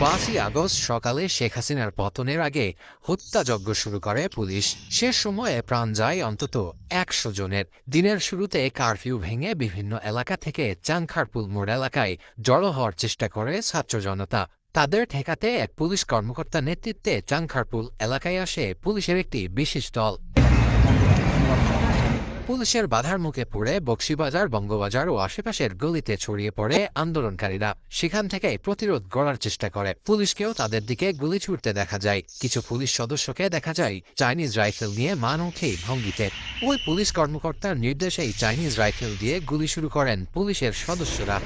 পাঁচই আগস্ট সকালে শেখ হাসিনার পতনের আগে হত্যাযজ্ঞ শুরু করে পুলিশ। সে সময়ে প্রাণ যায় অন্তত একশো জনের। দিনের শুরুতে কারফিউ ভেঙে বিভিন্ন এলাকা থেকে চাংখারপুল মোড় এলাকায় জড়ো হওয়ার চেষ্টা করে ছাত্র জনতা। তাদের ঠেকাতে এক পুলিশ কর্মকর্তার নেতৃত্বে চাংখারপুল এলাকায় আসে পুলিশের একটি বিশেষ দল। পুলিশের বাধার মুখে পড়ে বক্সিবাজার, বঙ্গবাজার ও আশেপাশের গলিতে ছড়িয়ে পড়ে আন্দোলনকারীরা। সেখান থেকে প্রতিরোধ গড়ার চেষ্টা করে। পুলিশকেও তাদের দিকে গুলি ছুটতে দেখা যায়। কিছু পুলিশ সদস্যকে দেখা যায় চাইনিজ রাইফেল নিয়ে মানউঠি ভঙ্গিতে। ওই পুলিশ কর্মকর্তার নির্দেশেই চাইনিজ রাইফেল দিয়ে গুলি শুরু করেন পুলিশের সদস্যরা।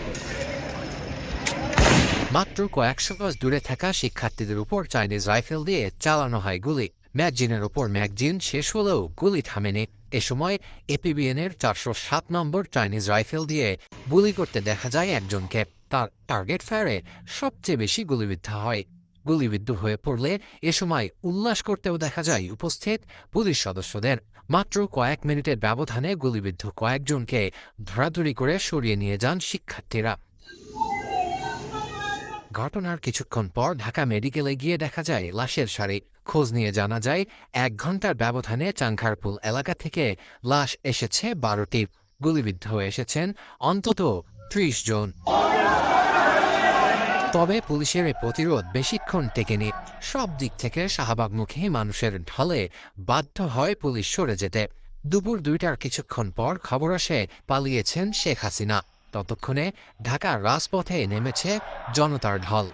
মাত্র কয়েকশো গজ দূরে থাকা শিক্ষার্থীদের উপর চাইনিজ রাইফেল দিয়ে চালানো হয় গুলি। ম্যাগজিনের ওপর ম্যাগজিন শেষ হলেও গুলি থামেনি। এ সময় এপিবিএনের চারশো সাত নম্বর চাইনিজ রাইফেল দিয়ে গুলি করতে দেখা যায় একজনকে। তার টার্গেট ফায়ারে সবচেয়ে বেশি গুলিবিদ্ধ হয়। গুলিবিদ্ধ হয়ে পড়লে এ সময় উল্লাস করতেও দেখা যায় উপস্থিত পুলিশ সদস্যদের। মাত্র কয়েক মিনিটের ব্যবধানে গুলিবিদ্ধ কয়েকজনকে ধরাধরি করে সরিয়ে নিয়ে যান শিক্ষার্থীরা। ঘটনার কিছুক্ষণ পর ঢাকা মেডিকেলে গিয়ে দেখা যায় লাশের সারি। খোঁজ নিয়ে জানা যায়, এক ঘণ্টার ব্যবধানে চাংখারপুল এলাকা থেকে লাশ এসেছে বারোটি। গুলিবিদ্ধ হয়ে এসেছেন অন্তত ত্রিশ জন। তবে পুলিশের প্রতিরোধ বেশিক্ষণ টেকেনি। সব দিক থেকে শাহবাগমুখী মানুষের ঢলে বাধ্য হয় পুলিশ সরে যেতে। দুপুর দুইটার কিছুক্ষণ পর খবর আসে, পালিয়েছেন শেখ হাসিনা। ততক্ষণে ঢাকার রাজপথে নেমেছে জনতার ঢল।